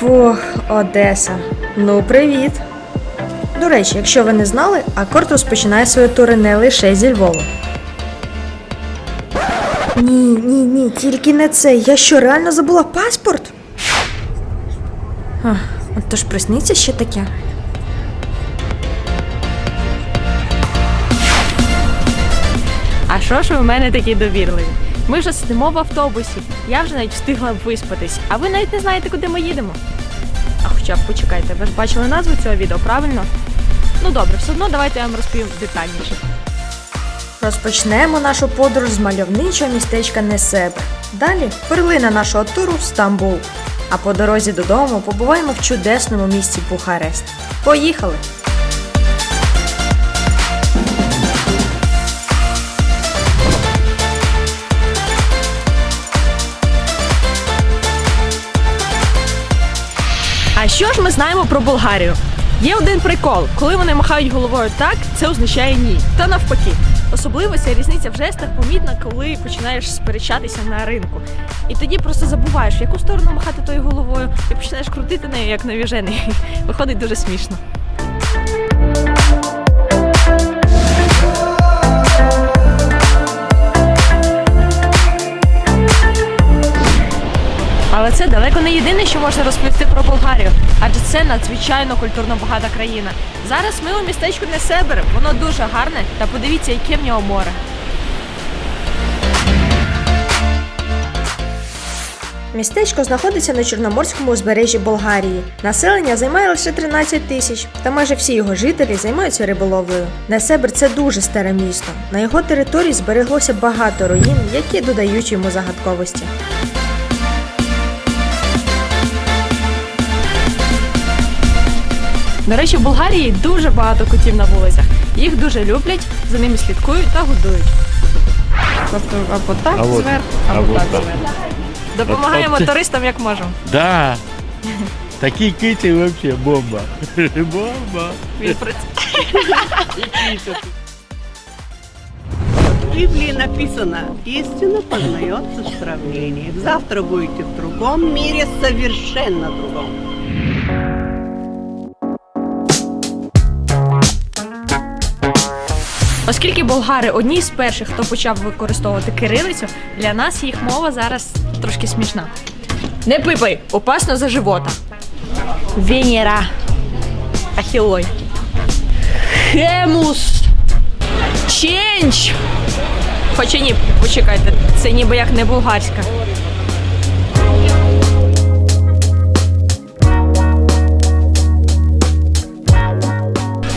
Фух, Одеса. Ну, привіт. До речі, якщо ви не знали, акорд розпочинає свої тури не лише зі Львова. Ні, ні, ні, тільки не це. Я що, реально забула паспорт? От то ж присниться ще таке. А що ж ви в мене такі довірливі? Ми вже сидимо в автобусі. Я вже навіть встигла виспатись, а ви навіть не знаєте, куди ми їдемо. А хоча б почекайте, ви ж бачили назву цього відео, правильно? Ну добре, все одно давайте я вам розповім детальніше. Розпочнемо нашу подорож з мальовничого містечка Несебр. Далі перлина нашого туру Стамбул. А по дорозі додому побуваємо в чудесному місті Бухарест. Поїхали! Що ж ми знаємо про Болгарію? Є один прикол: коли вони махають головою так, це означає ні. Та навпаки. Особливо ця різниця в жестах помітна, коли починаєш сперечатися на ринку. І тоді просто забуваєш, в яку сторону махати тою головою, і починаєш крутити нею як навіжений. Виходить дуже смішно. Далеко не єдине, що можна розповісти про Болгарію, адже це надзвичайно культурно багата країна. Зараз ми у містечку Несебер, воно дуже гарне, та подивіться, яке в нього море. Містечко знаходиться на Чорноморському узбережжі Болгарії. Населення займає лише 13 тисяч, та майже всі його жителі займаються риболовлею. Несебр це дуже старе місто. На його території збереглося багато руїн, які додають йому загадковості. До речі, в Болгарії дуже багато котів на вулицях. Їх дуже люблять, за ними слідкують та годують. Тобто або так А от- зверху, а або от так так. зверху. Допомагаємо От- от- туристам як можемо. Да. Такие кити вообще бомба. Бомба. Він при- В Библии написано, истина познается в сравнении. Завтра будете в другом мире, совершенно другом. Оскільки болгари одні з перших, хто почав використовувати кирилицю, для нас їх мова зараз трошки смішна. Не пипай, опасно за живота. Венера. Ахілой. Хемус. Ченч. Хоча ні, почекайте, це ніби як не болгарська.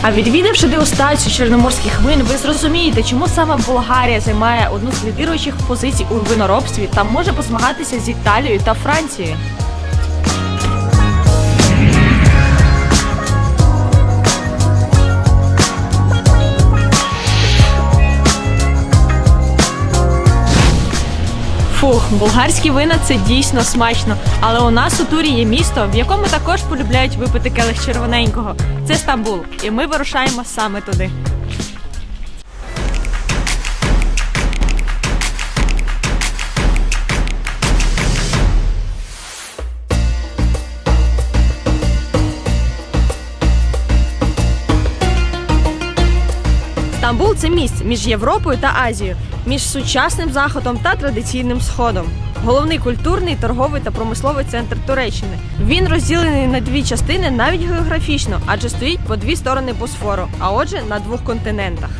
А відвідавши дегустацію чорноморських вин, ви зрозумієте, чому саме Болгарія займає одну з лідируючих позицій у виноробстві та може позмагатися з Італією та Францією. Фух, болгарські вина це дійсно смачно. Але у нас у турі є місто, в якому також полюбляють випити келих червоненького. Це Стамбул, і ми вирушаємо саме туди. Стамбул це місць між Європою та Азією, між сучасним заходом та традиційним сходом. Головний культурний, торговий та промисловий центр Туреччини. Він розділений на дві частини навіть географічно, адже стоїть по дві сторони Босфору, а отже на двох континентах.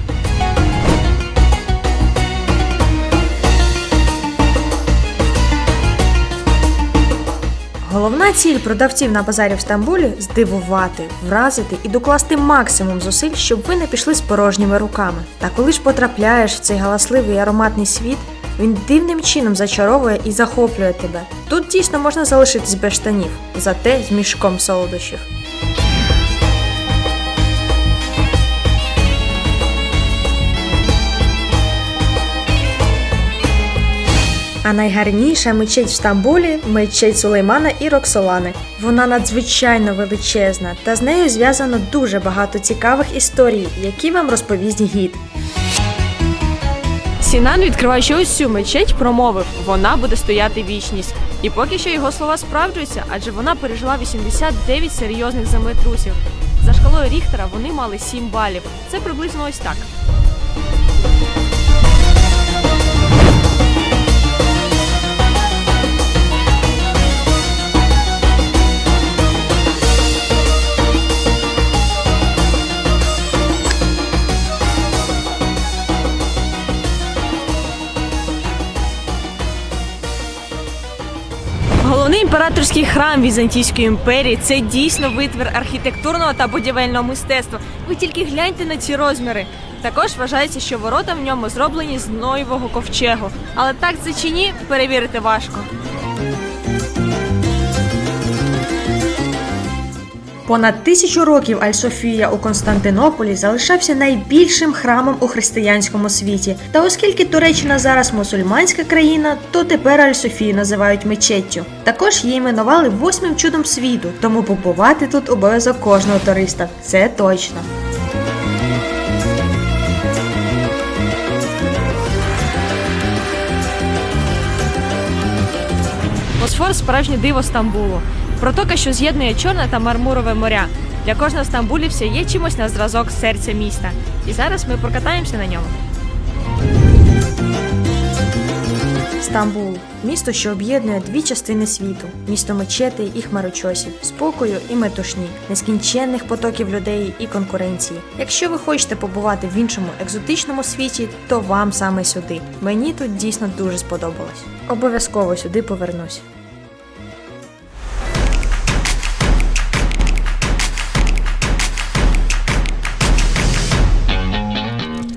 Головна ціль продавців на базарі в Стамбулі здивувати, вразити і докласти максимум зусиль, щоб ви не пішли з порожніми руками. Та коли ж потрапляєш в цей галасливий ароматний світ, він дивним чином зачаровує і захоплює тебе. Тут дійсно можна залишитись без штанів, зате з мішком солодощів. А найгарніша мечеть в Стамбулі мечеть Сулеймана і Роксолани. Вона надзвичайно величезна, та з нею зв'язано дуже багато цікавих історій, які вам розповість гід. Сінан, відкриваючи ось цю мечеть, промовив: вона буде стояти вічність. І поки що його слова справджуються, адже вона пережила 89 серйозних землетрусів. За шкалою Ріхтера вони мали 7 балів. Це приблизно ось так. Головний імператорський храм Візантійської імперії це дійсно витвір архітектурного та будівельного мистецтва. Ви тільки гляньте на ці розміри. Також вважається, що ворота в ньому зроблені з Ноєвого ковчегу. Але так це чи ні, перевірити важко. Понад тисячу років Аль-Софія у Константинополі залишався найбільшим храмом у християнському світі. Та оскільки Туреччина зараз мусульманська країна, то тепер Аль-Софію називають мечеттю. Також її іменували восьмим чудом світу, тому побувати тут обов'язок кожного туриста. Це точно. Босфор справжнє диво Стамбулу. Протока, що з'єднує Чорне та Мармурове моря. Для кожного стамбулівця є чимось на зразок серця міста. І зараз ми прокатаємося на ньому. Стамбул місто, що об'єднує дві частини світу: місто мечетей і хмарочосів, спокою і метушні, нескінченних потоків людей і конкуренції. Якщо ви хочете побувати в іншому екзотичному світі, то вам саме сюди. Мені тут дійсно дуже сподобалось. Обов'язково сюди повернусь.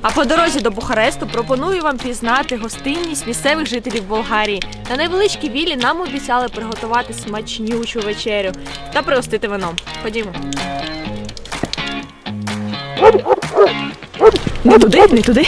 А по дорозі до Бухаресту пропоную вам пізнати гостинність місцевих жителів Болгарії. На невеличкій вілі нам обіцяли приготувати смачнючу вечерю та пригостити вином. Ходімо. Не туди, не туди.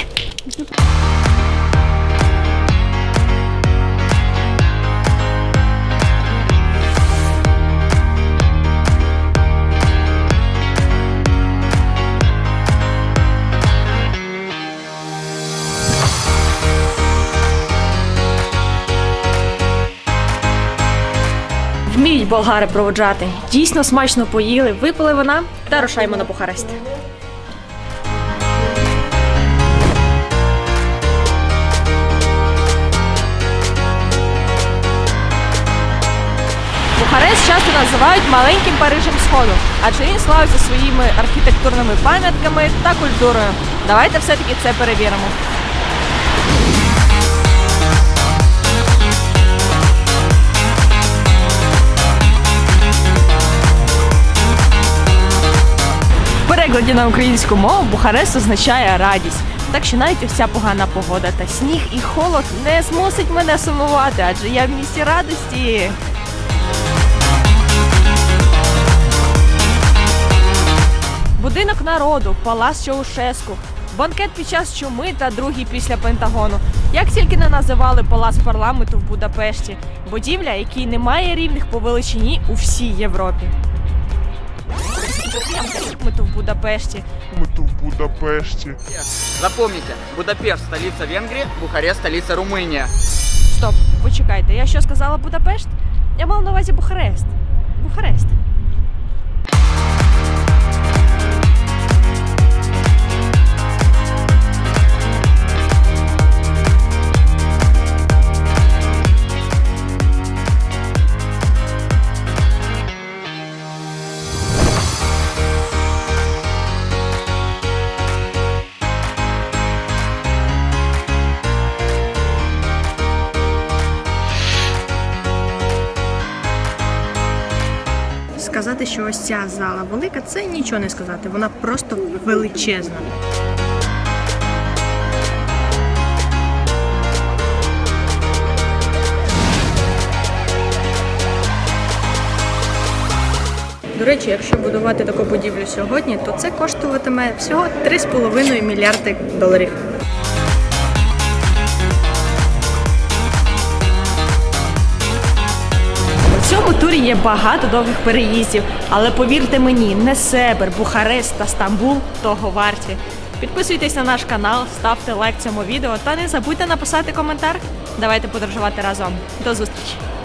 Болгари проводжати. Дійсно смачно поїли, випили вина та рушаємо на Бухарест. Бухарест часто називають маленьким Парижем Сходу, адже він славиться своїми архітектурними пам'ятками та культурою. Давайте все-таки це перевіримо. Перекладі на українську мову Бухарест означає радість. Так що навіть ця погана погода та сніг і холод не змусить мене сумувати, адже я в місті радості. Будинок народу, палац Чаушеску, банкет під час чуми та другий після Пентагону. Як тільки не називали палац парламенту в Будапешті, будівля, якій немає рівних по величині у всій Європі. Ми тут в Будапешті. Мы тут в Будапеште. Запомните, Будапешт – столица Венгрии, Бухарест – столица Румыния. Стоп, почекайте, я що сказала Будапешт? Я мала на увазі Бухарест. Бухарест. Сказати, що ось ця зала велика, це нічого не сказати. Вона просто величезна. До речі, якщо будувати таку будівлю сьогодні, то це коштуватиме всього 3,5 мільярди доларів. Цьому турі є багато довгих переїздів, але повірте мені, не Себер, Бухарест та Стамбул того варті. Підписуйтесь на наш канал, ставте лайк цьому відео та не забудьте написати коментар. Давайте подорожувати разом. До зустрічі!